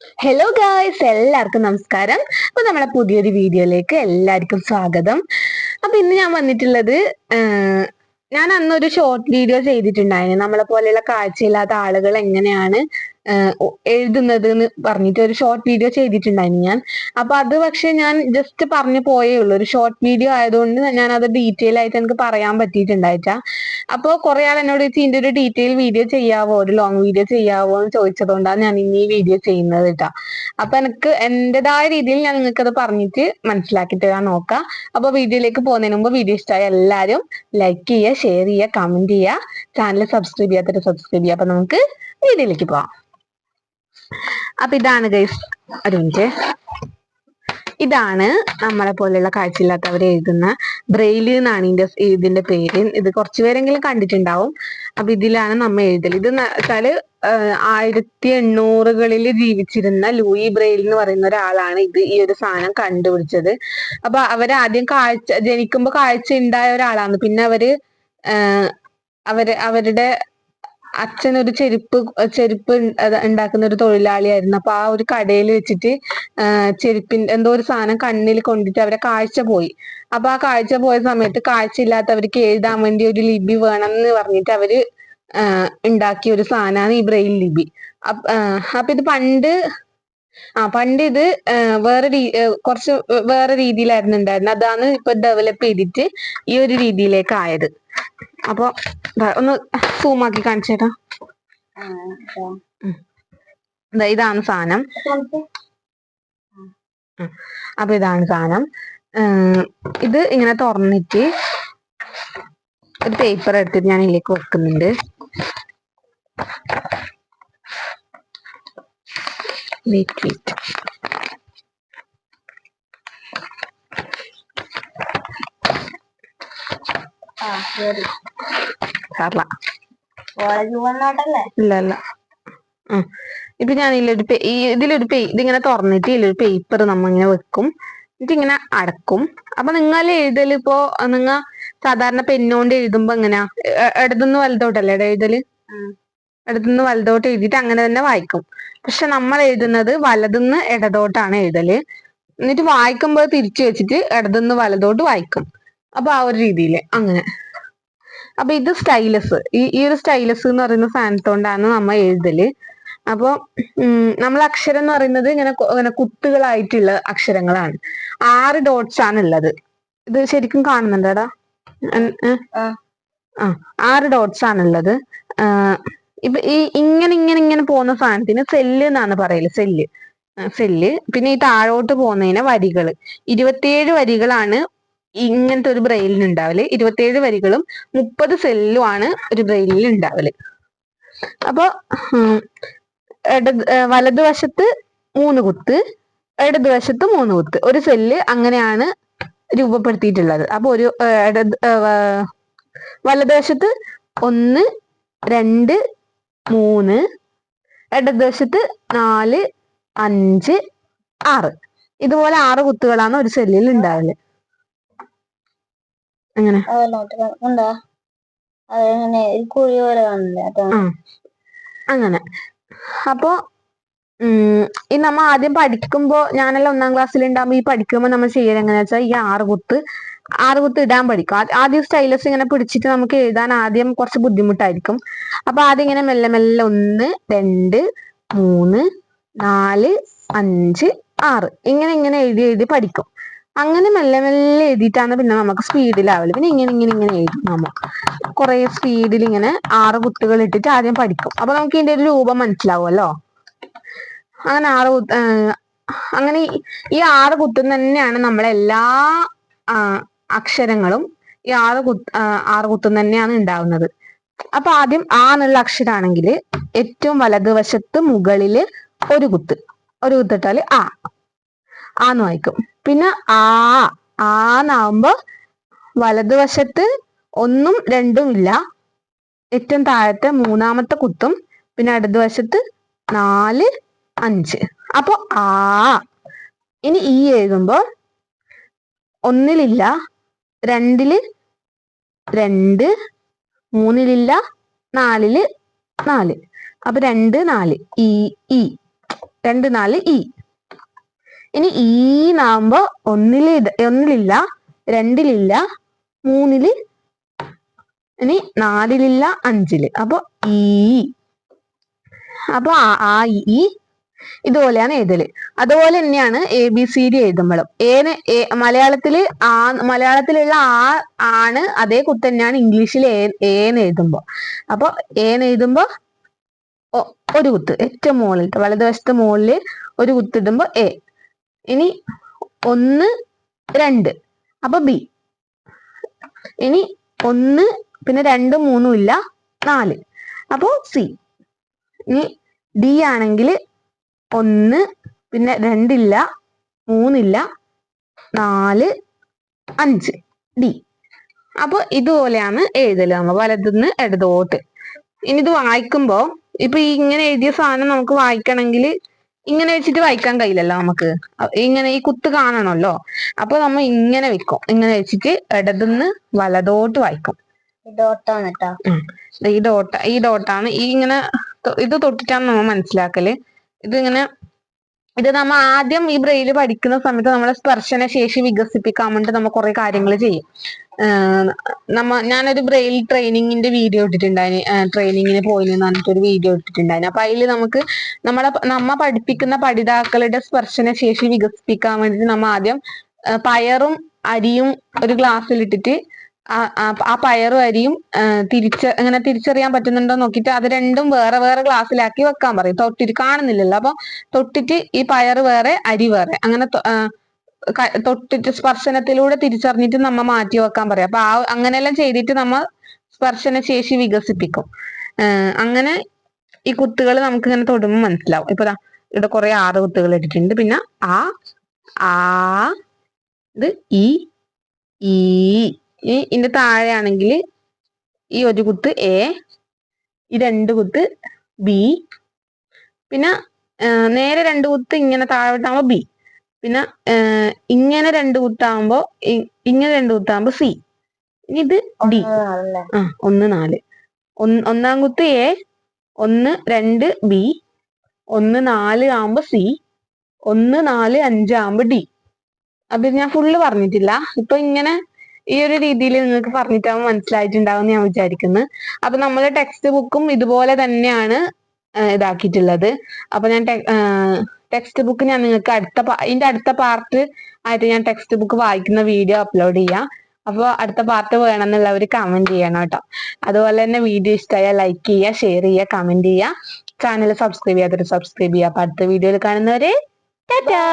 Hello guys എല്ലാവർക്കും നമസ്കാരം. അപ്പൊ നമ്മളെ പുതിയൊരു വീഡിയോയിലേക്ക് എല്ലാവർക്കും സ്വാഗതം. അപ്പൊ ഇന്ന് ഞാൻ വന്നിട്ടുള്ളത് ഞാൻ അന്നൊരു ഷോർട്ട് വീഡിയോ ചെയ്തിട്ടുണ്ടായിരുന്നു. നമ്മളെ പോലെയുള്ള കാഴ്ചയില്ലാത്ത ആളുകൾ എങ്ങനെയാണ് എഴുതുന്നത് എന്ന് പറഞ്ഞിട്ട് ഒരു ഷോർട്ട് വീഡിയോ ചെയ്തിട്ടുണ്ടായിരുന്നു ഞാൻ. അപ്പൊ അത് പക്ഷെ ഞാൻ ജസ്റ്റ് പറഞ്ഞു പോയേ ഉള്ളൂ. ഒരു ഷോർട്ട് വീഡിയോ ആയതുകൊണ്ട് ഞാൻ അത് ഡീറ്റെയിൽ ആയിട്ട് എനിക്ക് പറയാൻ പറ്റിയിട്ടുണ്ടായിട്ട. അപ്പൊ കുറെ ആൾ എന്നോട് ഇതിന്റെ ഒരു ഡീറ്റെയിൽ വീഡിയോ ചെയ്യാവോ? ഒരു ലോങ് വീഡിയോ ചെയ്യാവോ? എന്ന് ചോദിച്ചതുകൊണ്ടാണ് ഞാൻ ഇനി ഈ വീഡിയോ ചെയ്യുന്നത് കേട്ടാ അപ്പൊ എനിക്ക് എന്റേതായ രീതിയിൽ ഞാൻ നിങ്ങൾക്ക് അത് പറഞ്ഞിട്ട് മനസ്സിലാക്കി തരാൻ നോക്കാം. അപ്പൊ വീഡിയോയിലേക്ക് പോകുന്നതിന് മുമ്പ് വീഡിയോ ഇഷ്ടമായ എല്ലാവരും ലൈക്ക് ചെയ്യുക ഷെയർ ചെയ്യുക കമന്റ് ചെയ്യുക ചാനൽ സബ്സ്ക്രൈബ് ചെയ്യാത്തവർ സബ്സ്ക്രൈബ് ചെയ്യുക. അപ്പൊ നമുക്ക് വീഡിയോയിലേക്ക് പോവാം. അപ്പൊ ഇതാണ് ഗൈസ് ഒരു മിനിറ്റ് ഇതാണ് നമ്മളെ പോലെയുള്ള കാഴ്ചയില്ലാത്തവർ എഴുതുന്ന ബ്രെയിൽ എന്നാണ് ഇതിന്റെ ഇതിന്റെ പേര്. ഇത് കുറച്ചു പേരെങ്കിലും കണ്ടിട്ടുണ്ടാവും. അപ്പൊ ഇതിലാണ് നമ്മൾ എഴുതൽ ഇത് വെച്ചാൽ ആയിരത്തി എണ്ണൂറുകളിൽ ജീവിച്ചിരുന്ന ലൂയി ബ്രെയിൽ എന്ന് പറയുന്ന ഒരാളാണ് ഇത് ഈ ഒരു സാധനം കണ്ടുപിടിച്ചത്. അപ്പൊ അവർ ആദ്യം കാഴ്ച ജനിക്കുമ്പോ കാഴ്ച ഉണ്ടായ ഒരാളാണ്. പിന്നെ അവർ അവർ അവരുടെ അച്ഛൻ ഒരു ചെരുപ്പ് ചെരുപ്പ് ഉണ്ടാക്കുന്ന ഒരു തൊഴിലാളിയായിരുന്നു. അപ്പൊ ആ ഒരു കടയിൽ വെച്ചിട്ട് ചെരുപ്പിന്റെ എന്തോ ഒരു സാധനം കണ്ണിൽ കൊണ്ടിട്ട് അവരെ കാഴ്ച പോയി. അപ്പൊ ആ കാഴ്ച പോയ സമയത്ത് കാഴ്ച ഇല്ലാത്തവർക്ക് എഴുതാൻ വേണ്ടി ഒരു ലിപി വേണം എന്ന് പറഞ്ഞിട്ട് അവർ ഉണ്ടാക്കിയ ഒരു സാധനമാണ് ഈ ബ്രെയിൽ ലിപി. അപ്പ ഇത് പണ്ട് ആ പണ്ട് ഇത് വേറെ കുറച്ച് വേറെ രീതിയിലായിരുന്നു ഉണ്ടായിരുന്നത് അതാണ് ഇപ്പൊ ഡെവലപ്പ് ചെയ്തിട്ട് ഈ ഒരു രീതിയിലേക്ക് ആയത്. അപ്പൊ ഒന്ന് സൂം ആക്കി കാണിച്ചേട്ടാ ഇതാണ് സാധനം. അപ്പൊ ഇതാണ് സാധനം. ഇത് ഇങ്ങനെ തുറന്നിട്ട് ഒരു പേപ്പർ എടുത്തിട്ട് ഞാൻ ഇതിലേക്ക് വെക്കുന്നുണ്ട്. വെയിറ്റ് വെയിറ്റ് സാറില്ല കോളേജ് ഇല്ല ഇല്ല. ഉം. ഇപ്പൊ ഞാൻ ഇതിലൊരു ഈ ഇതിലൊരു പേ ഇതിങ്ങനെ തുറന്നിട്ട് ഇതിലൊരു പേപ്പർ നമ്മ ഇങ്ങനെ വെക്കും. എന്നിട്ട് ഇങ്ങനെ അടക്കും. അപ്പൊ നിങ്ങൾ എഴുതൽ ഇപ്പോ നിങ്ങ സാധാരണ പെന്നോണ്ട് എഴുതുമ്പോ എങ്ങനെയാ? ഇടതുനിന്ന് വലുതോട്ടല്ലേ എഴുതൽ. ഇടതുനിന്ന് വലതോട്ട് എഴുതിയിട്ട് അങ്ങനെ തന്നെ വായിക്കും. പക്ഷെ നമ്മൾ എഴുതുന്നത് വലതുനിന്ന് ഇടതോട്ടാണ് എഴുതൽ. എന്നിട്ട് വായിക്കുമ്പോൾ തിരിച്ചു വെച്ചിട്ട് ഇടതുനിന്ന് വലതോട്ട് വായിക്കും. അപ്പൊ ആ ഒരു രീതിയിൽ അങ്ങനെ. അപ്പൊ ഇത് സ്റ്റൈലസ് ഈ ഈ ഒരു സ്റ്റൈലസ് എന്ന് പറയുന്ന സാധനത്തോണ്ടാണ് നമ്മൾ എഴുതൽ. അപ്പൊ നമ്മൾ അക്ഷരം എന്ന് പറയുന്നത് ഇങ്ങനെ ഇങ്ങനെ കുത്തുകളായിട്ടുള്ള അക്ഷരങ്ങളാണ്. ആറ് ഡോട്ട്സ് ആണ് ഉള്ളത്. ഇത് ശരിക്കും കാണുന്നുണ്ടോടാ? ആ. ആറ് ഡോട്ട്സ് ആണ് ഉള്ളത്. ഇപ്പൊ ഈ ഇങ്ങനെ ഇങ്ങനെ ഇങ്ങനെ പോകുന്ന സാധനത്തിന് സെല്ല് എന്നാണ് പറയൽ സെല്ല് സെല്ല് പിന്നെ ഈ താഴോട്ട് പോകുന്നതിന് വരികൾ. ഇരുപത്തിയേഴ് വരികളാണ് ഇങ്ങനത്തെ ഒരു ബ്രെയിലിന് ഉണ്ടാവൽ ഇരുപത്തിയേഴ് വരികളും മുപ്പത് സെല്ലും ആണ് ഒരു ബ്രെയിനിൽ ഉണ്ടാവൽ അപ്പൊ ഉം, ഇടത് വലതുവശത്ത് മൂന്ന് കുത്ത് ഇടതുവശത്ത് മൂന്ന് കുത്ത്. ഒരു സെല്ല് അങ്ങനെയാണ് രൂപപ്പെടുത്തിയിട്ടുള്ളത്. അപ്പൊ ഒരു ഇടത് വലതുവശത്ത് ഒന്ന് രണ്ട് മൂന്ന് ഇടതുവശത്ത് നാല് അഞ്ച് ആറ്. ഇതുപോലെ ആറ് കുത്തുകളാണ് ഒരു സെല്ലിൽ ഉണ്ടാവൽ അങ്ങനെ ഉണ്ടോ അതെങ്ങനെ? ഒരു കുഴി പോലെ കാണില്ല അതാണ് അങ്ങനെ. അപ്പോ ഈ നമ്മ ആദ്യം പഠിക്കുമ്പോ ഞാനെല്ലാം ഒന്നാം ക്ലാസ്സിൽ ഉണ്ടാകുമ്പോ ഈ പഠിക്കുമ്പോ നമ്മൾ ചെയ്യൽ എങ്ങനെയാ വെച്ചാൽ ഈ ആറ് കുത്ത് ആറ് കുത്ത് ഇടാൻ പഠിക്കും. ആദ്യം സ്റ്റൈലസ് ഇങ്ങനെ പിടിച്ചിട്ട് നമുക്ക് എഴുതാൻ ആദ്യം കുറച്ച് ബുദ്ധിമുട്ടായിരിക്കും. അപ്പൊ ആദ്യം ഇങ്ങനെ മെല്ലെ മെല്ലെ ഒന്ന് രണ്ട് മൂന്ന് നാല് അഞ്ച് ആറ്. ഇങ്ങനെ ഇങ്ങനെ എഴുതി എഴുതി പഠിക്കും. അങ്ങനെ മെല്ലെ മെല്ലെ എഴുതിയിട്ടാണ് പിന്നെ നമുക്ക് സ്പീഡിലാവൽ പിന്നെ ഇങ്ങനെ ഇങ്ങനെ ഇങ്ങനെ എഴുതും നമുക്ക്. കുറെ സ്പീഡിൽ ഇങ്ങനെ ആറ് കുത്തുകൾ ഇട്ടിട്ട് ആദ്യം പഠിക്കും. അപ്പൊ നമുക്ക് ഇതിന്റെ ഒരു രൂപം മനസ്സിലാവുമല്ലോ? അങ്ങനെ ആറ് കുത്ത് അങ്ങനെ ഈ- ആറ് കുത്തും തന്നെയാണ് നമ്മളെല്ലാ അക്ഷരങ്ങളും ഈ ആറ് കുത്ത് ആറ് കുത്തും തന്നെയാണ് ഉണ്ടാവുന്നത്. അപ്പൊ ആദ്യം ആ എന്നുള്ള അക്ഷരാണെങ്കിൽ ഏറ്റവും വലതുവശത്ത് മുകളിൽ ഒരു കുത്ത്. ഒരു കുത്തിട്ടാൽ ആ. ആന്ന് വായിക്കും. പിന്നെ ആ ആന്നാവുമ്പോ വലതുവശത്ത് ഒന്നും രണ്ടും ഇല്ല. ഏറ്റവും താഴത്തെ മൂന്നാമത്തെ കുത്തും പിന്നെ ഇടതുവശത്ത് നാല് അഞ്ച്. അപ്പൊ ആ. ഇനി ഈ എഴുതുമ്പോ ഒന്നിലില്ല രണ്ടിൽ രണ്ട് മൂന്നിലില്ല നാലിൽ നാല്. അപ്പൊ രണ്ട് നാല്. ഇ ഇ രണ്ട് നാല് ഇ ഇനി ഈ നാകുമ്പോ ഒന്നിൽ ഇത് ഒന്നിലില്ല രണ്ടിലില്ല മൂന്നിൽ ഇനി നാലിലില്ല അഞ്ചിൽ. അപ്പൊ ഈ അപ്പൊ ആ- ഈ ഇതുപോലെയാണ് എഴുതൽ. അതുപോലെ തന്നെയാണ് എ ബി സി ഡി എഴുതുമ്പോഴും ഏന് മലയാളത്തിൽ ആ മലയാളത്തിലുള്ള ആ ആണ് അതേ കുത്ത് തന്നെയാണ് ഇംഗ്ലീഷിൽ ഏ ഏന്ന് എഴുതുമ്പോ. അപ്പൊ ഏന്ന് എഴുതുമ്പോ ഒരു കുത്ത്. ഏറ്റവും മുകളിൽ വലതുവശത്ത് മുകളിൽ ഒരു കുത്തിടുമ്പോ എ ഇനി ഒന്ന് രണ്ട്. അപ്പൊ ബി ഇനി ഒന്ന് പിന്നെ രണ്ടും മൂന്നും ഇല്ല നാല്. അപ്പോ സി ഇനി ഡി ആണെങ്കിൽ ഒന്ന് പിന്നെ രണ്ടില്ല മൂന്നില്ല നാല് അഞ്ച്. ഡി അപ്പൊ ഇതുപോലെയാണ് എഴുതൽ. നമ്മൾ വലതുനിന്ന് ഇടതോട്ട്. ഇനി ഇത് വായിക്കുമ്പോ ഇപ്പൊ ഇങ്ങനെ എഴുതിയ സാധനം നമുക്ക് വായിക്കണമെങ്കിൽ ഇങ്ങനെ വെച്ചിട്ട് വായിക്കാൻ കഴിയില്ലല്ലോ നമുക്ക്. ഇങ്ങനെ ഈ കുത്ത് കാണണമല്ലോ. അപ്പൊ നമ്മൾ ഇങ്ങനെ വെക്കും. ഇങ്ങനെ വെച്ചിട്ട് ഇടതുനിന്ന് വലതോട്ട് വായിക്കും. ഡോട്ടാണ് കേട്ടോ ദേ ഈ ഡോട്ട ഈ ഡോട്ടാണ്. ഈ ഇങ്ങനെ ഇത് തൊട്ടിട്ടാണ് നമ്മൾ മനസ്സിലാക്കൽ. ഇത് ഇങ്ങനെ ഇത് നമ്മൾ ആദ്യം ഈ ബ്രെയിൽ പഠിക്കുന്ന സമയത്ത് നമ്മളെ സ്പർശന ശേഷി വികസിപ്പിക്കാൻ വേണ്ടി നമ്മൾ കുറെ കാര്യങ്ങൾ ചെയ്യും. നമ്മ ഞാനൊരു ബ്രെയിൽ ട്രെയിനിങ്ങിന്റെ വീഡിയോ ഇട്ടിട്ടുണ്ടായിന്. ട്രെയിനിങ്ങിന് പോയി എന്ന് പറഞ്ഞിട്ടൊരു വീഡിയോ ഇട്ടിട്ടുണ്ടായിന്. അപ്പൊ അതിൽ നമുക്ക് നമ്മളെ നമ്മ പഠിപ്പിക്കുന്ന പഠിതാക്കളുടെ സ്പർശന ശേഷി വികസിപ്പിക്കാൻ വേണ്ടിട്ട് നമ്മ ആദ്യം പയറും അരിയും ഒരു ഗ്ലാസ്സിൽ ഇട്ടിട്ട് ആ പയറും അരിയും തിരിച്ച് അങ്ങനെ തിരിച്ചറിയാൻ പറ്റുന്നുണ്ടോ നോക്കിയിട്ട് അത് രണ്ടും വേറെ വേറെ ഗ്ലാസ്സിലാക്കി വെക്കാൻ പറയും. തൊട്ടിട്ട് കാണുന്നില്ലല്ലോ. അപ്പൊ തൊട്ടിട്ട് ഈ പയറ് വേറെ അരി വേറെ. അങ്ങനെ തൊട്ടിട്ട് സ്പർശനത്തിലൂടെ തിരിച്ചറിഞ്ഞിട്ട് നമ്മ മാറ്റി വെക്കാൻ പറയാം. അപ്പൊ ആ അങ്ങനെയെല്ലാം ചെയ്തിട്ട് നമ്മ സ്പർശന ശേഷി വികസിപ്പിക്കും അങ്ങനെ ഈ കുത്തുകൾ നമുക്ക് ഇങ്ങനെ തൊടുമ്പോൾ മനസ്സിലാവും. ഇപ്പൊ ഇവിടെ കുറെ ആറ് കുത്തുകൾ ഇട്ടിട്ടുണ്ട്. പിന്നെ ആ ആ ഇത് ഈ ഈ ഈ ഇതിന്റെ താഴെയാണെങ്കിൽ ഈ ഒരു കുത്ത് എ ഈ രണ്ട് കുത്ത് ബി പിന്നെ നേരെ രണ്ട് കുത്ത് ഇങ്ങനെ താഴോട്ടാകുമ്പോ ബി പിന്നെ ഇങ്ങനെ രണ്ട് കുത്താകുമ്പോ ഇ- ഇങ്ങനെ രണ്ട് കുത്താകുമ്പോ സി ഇനി ഇത് ഡി ആ ഒന്ന് നാല്. ഒന്ന് കുത്ത് എ ഒന്ന് രണ്ട് ബി ഒന്ന് നാല് ആകുമ്പോൾ സി ഒന്ന് നാല് അഞ്ച് ഡി അത് ഞാൻ ഫുള്ള് പറഞ്ഞിട്ടില്ല. ഇപ്പൊ ഇങ്ങനെ ഈ ഒരു രീതിയിൽ നിങ്ങൾക്ക് പറഞ്ഞിട്ടാകുമ്പോൾ മനസ്സിലായിട്ടുണ്ടാവും ഞാൻ വിചാരിക്കുന്നു. അപ്പൊ നമ്മൾ ടെക്സ്റ്റ് ബുക്കും ഇതുപോലെ തന്നെയാണ് ഇതാക്കിയിട്ടുള്ളത്. അപ്പൊ ഞാൻ ടെക്സ്റ്റ് ബുക്ക് ഞാൻ നിങ്ങൾക്ക് അടുത്ത ഇതിന്റെ അടുത്ത പാർട്ട് ആയിട്ട് ഞാൻ ടെക്സ്റ്റ് ബുക്ക് വായിക്കുന്ന വീഡിയോ അപ്ലോഡ് ചെയ്യാം. അപ്പോൾ അടുത്ത പാർട്ട് വേണമെന്നുള്ളവർ കമന്റ് ചെയ്യണം കേട്ടോ. അതുപോലെ തന്നെ വീഡിയോ ഇഷ്ടമായാൽ ലൈക്ക് ചെയ്യുക ഷെയർ ചെയ്യുക കമന്റ് ചെയ്യുക. ചാനൽ സബ്സ്ക്രൈബ് ചെയ്യാത്തവർ സബ്സ്ക്രൈബ് ചെയ്യുക. അപ്പൊ അടുത്ത വീഡിയോയിൽ കാണുന്നവരെ ടാറ്റാ!